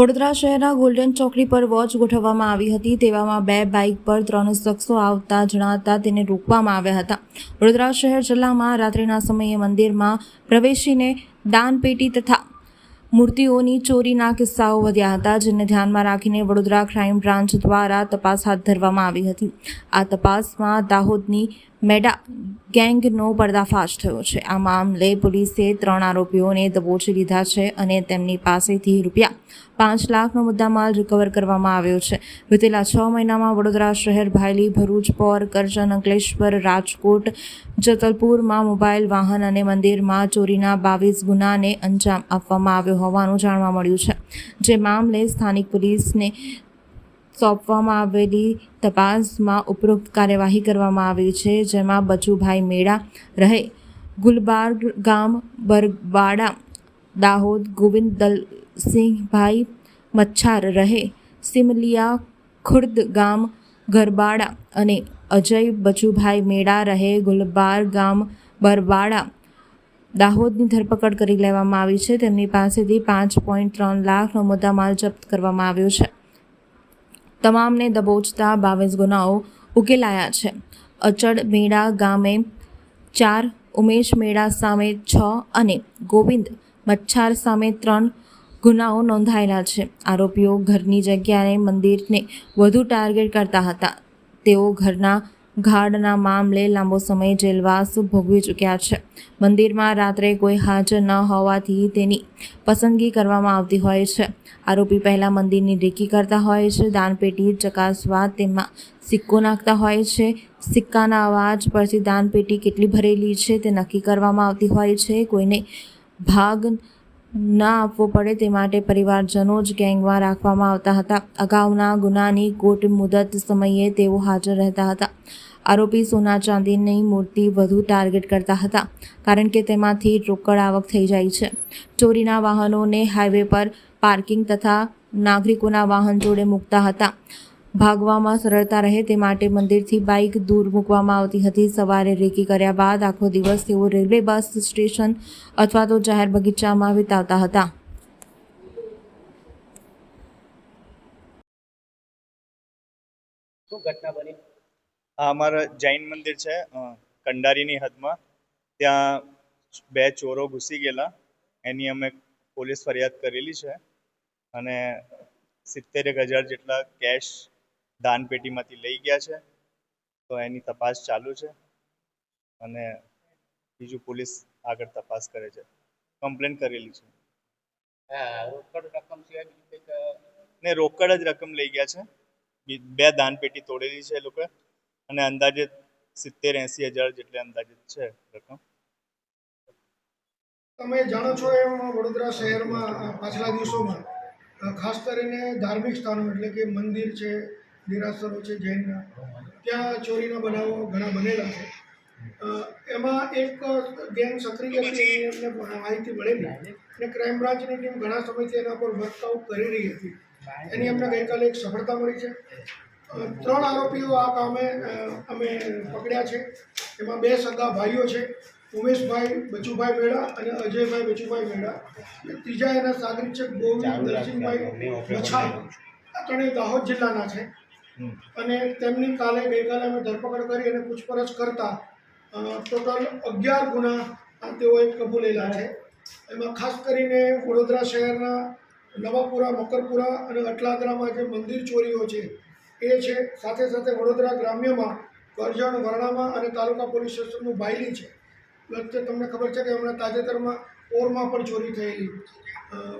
વડોદરા શહેરના ગોલ્ડન ચોકડી પર વોચ ગોઠવવામાં આવી હતી. તેવામાં બે બાઇક પર ત્રણ શખ્સો આવતા જણાતા તેને રોકવામાં આવ્યા હતા. વડોદરા શહેર જિલ્લામાં રાત્રિના સમયે મંદિરમાં પ્રવેશીને દાનપેટી તથા મૂર્તિઓની ચોરીના કિસ્સાઓ વધ્યા હતા, જેને ધ્યાનમાં રાખીને વડોદરા ક્રાઇમ બ્રાન્ચ દ્વારા તપાસ હાથ ધરવામાં આવી હતી. આ તપાસમાં દાહોદની મેડા ગેંગનો પર્દાફાશ થયો છે. આ મામલે પોલીસે ત્રણ આરોપીઓને દબોચી લીધા છે અને તેમની પાસેથી રૂપિયા પાંચ લાખનો મુદ્દામાલ રિકવર કરવામાં આવ્યો છે. વિતેલા છ મહિનામાં વડોદરા શહેર ભાયલી, ભરૂચ, પોર, કરજણ, અંકલેશ્વર, રાજકોટ, જતલપુરમાં મોબાઈલ વાહન અને મંદિરમાં ચોરીના બાવીસ ગુનાને અંજામ આપવામાં આવ્યો હોવાનું જાણવા મળ્યું છે. જે મામલે સ્થાનિક પોલીસને સોંપવામાં આવેલી તપાસમાં ઉપરોક્ત કાર્યવાહી કરવામાં આવી છે, જેમાં બચુભાઈ મેળા રહે, ગુલબાર્ગ ગામ બરવાડા દાહોદ ગોવિંદ દલસિંહભાઈ મચ્છાર રહે, સિમલિયા ખુર્દ ગામ, ગરબાડા અને અજય બચુભાઈ મેળા રહે ગુલબાર ગામ, બરવાડા, દાહોદની ધરપકડ કરી લેવામાં આવી છે. તેમની પાસેથી પાંચ પોઈન્ટ ત્રણ લાખનો મુદ્દામાલ જપ્ત કરવામાં આવ્યો છે. તમામને દબોચતા બાવીસ ગુનાઓ ઉકેલાયા છે. અચડ મેળા ગામે ચાર, ઉમેશ મેળા સામે છ અને ગોવિંદ મચ્છાર સામે ત્રણ ગુનાઓ નોંધાયેલા છે. આરોપીઓ ઘરની જગ્યાએ મંદિરને વધુ ટાર્ગેટ કરતા હતા. તેઓ ઘરના ગાર્ડના મામલે લાંબો સમય જેલવાસ ભોગવી ચૂક્યા છે. મંદિરમાં રાત્રે કોઈ હાજર ન હોવાથી તેની પસંદગી કરવામાં આવતી હોય છે. આરોપી પહેલાં મંદિરની રેકી કરતા હોય છે, દાનપેટી ચકાસવા તેમાં સિક્કો નાખતા હોય છે. સિક્કાના અવાજ પરથી દાનપેટી કેટલી ભરેલી છે તે નક્કી કરવામાં આવતી હોય છે. કોઈને ભાગ ના આપવો પડે તે માટે પરિવારજનો જ ગેંગમાં રાખવામાં આવતા હતા. અગાઉના ગુનાની કોર્ટ મુદત સમયે તેઓ હાજર રહેતા હતા. આરોપી સોના ચાંદીની મૂર્તિ વધુ ટાર્ગેટ કરતા હતા, કારણ કે તેમાંથી રોકડ આવક થઈ જાય છે. ચોરીના વાહનોને હાઈવે પર પાર્કિંગ તથા નાગરિકોના વાહન જોડે મૂકતા હતા. ભાગવામાં સરળતા રહે તે માટે મંદિરથી બાઇક દૂર મૂકવામાં આવતી હતી. સવારે રેકી કર્યા બાદ આખો દિવસ તેઓ રેલવે બસ સ્ટેશન અથવા તો જાહેર બગીચામાં વિતાવતા હતા. આ અમારા જૈન મંદિર છે કંડારીની હદમાં. ત્યાં બે ચોરો ઘૂસી ગયેલા. એની અમે પોલીસ ફરિયાદ કરેલી છે. અને સિત્તેર એક હજાર જેટલા કેશ દાન પેટીમાંથી લઈ ગયા છે. તો એની તપાસ ચાલુ છે. અને બીજું પોલીસ આગળ તપાસ કરે છે. કમ્પ્લેન કરેલી છે. હા, રોકડ રકમ ને રોકડ જ રકમ લઈ ગયા છે. બી- બે દાનપેટી તોડેલી છે એ લોકોએ અને અંદાજે સિત્તેર એંસી હજાર જેટલી અંદાજિત છે રકમ. તમે જાણો છો એમ વડોદરા શહેરમાં પાછલા દિવસોમાં ખાસ કરીને ધાર્મિક સ્થાનો એટલે કે મંદિર છે દેરાસરો છે જૈનના ત્યાં ચોરીના બનાવો ઘણા બનેલા છે. એમાં એક ગેંગ સક્રિય છે એમને માહિતી મળેલી અને ક્રાઇમ બ્રાન્ચની ટીમ ઘણા સમયથી એના પર વર્કઆઉટ કરી રહી હતી. એની અમને ગઈકાલે એક સફળતા મળી છે. ત્રણ આરોપીઓ આ કામે અમે પકડ્યા છે. એમાં બે સગા ભાઈઓ છે ઉમેશભાઈ બચુભાઈ મેળા અને અજયભાઈ બચુભાઈ મેળા અને ત્રીજા એના સાગરી છે ગોવિંદ દર્શનભાઈ મછાર આ ત્રણેય દાહોદ જિલ્લાના છે. અને તેમની કાલે ગઈકાલે અમે ધરપકડ કરી અને પૂછપરછ કરતા ટોટલ અગિયાર ગુના તેઓએ કબૂલેલા છે. એમાં ખાસ કરીને વડોદરા શહેરના નવાપુરા, મકરપુરા અને અટલાદરામાં જે મંદિર ચોરીઓ છે, એ છે. સાથે સાથે વડોદરા ગ્રામ્યમાં કરજણ, વરણામાં અને તાલુકા પોલીસ સ્ટેશનનું બાયલી છે. તમને ખબર છે કે હમણાં તાજેતરમાં ઓરમાં પણ ચોરી થયેલી.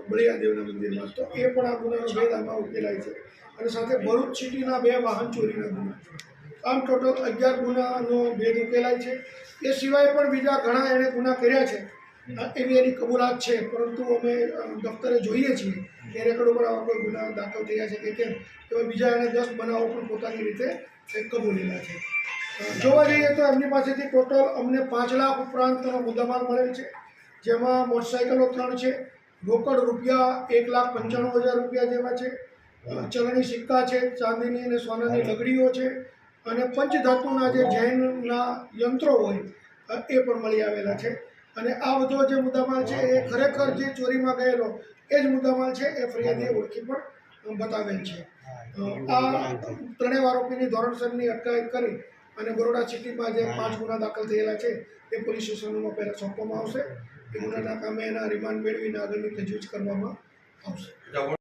બળિયાદેવના મંદિરમાં તો એ પણ આ ગુનાનો ભેદ આમાં ઉકેલાય છે. અને સાથે ભરૂચ સિટીના બે વાહન ચોરીના ગુના આમ ટોટલ અગિયાર ગુનાનો ભેદ ઉકેલાય છે. એ સિવાય પણ બીજા ઘણા એણે ગુના કર્યા છે. એવી એની કબૂલાત છે. પરંતુ અમે દફતરે જોઈએ છીએ કે રેકર્ડ ઉપર આવા કોઈ ગુના દાખલ થયા છે કે કેમ. એવા બીજા એણે દસ બનાવો પણ પોતાની રીતે કબૂલેલા છે. જોવા જઈએ તો એમની પાસેથી ટોટલ અમને પાંચ લાખ ઉપરાંતનો મુદ્દામાલ મળેલ છે. જેમાં મોટરસાઇકલો ત્રણ છે. રોકડ રૂપિયા એક લાખ પંચાણું હજાર રૂપિયા જેવા છે. ચલણી સિક્કા છે ચાંદીની અને સોનાની લગડીઓ છે. અને પંચધાતુના જે જૈનના યંત્રો હોય એ પણ મળી આવેલા છે. અને આ બધો જે મુદ્દામાલ છે એ ખરેખર જે ચોરીમાં ગયેલો એ જ મુદ્દામાલ છે એ ફરિયાદીએ ઓળખી પણ બતાવેલ છે. આ ત્રણેય આરોપીની ધોરણસરની અટકાયત કરી અને બરોડા સિટીમાં જે પાંચ ગુના દાખલ થયેલા છે એ પોલીસ સ્ટેશનોમાં પહેલાં સોંપવામાં આવશે. એ ગુનાના કામે એના રિમાન્ડ મેળવીને આગળની તજવીજ કરવામાં આવશે.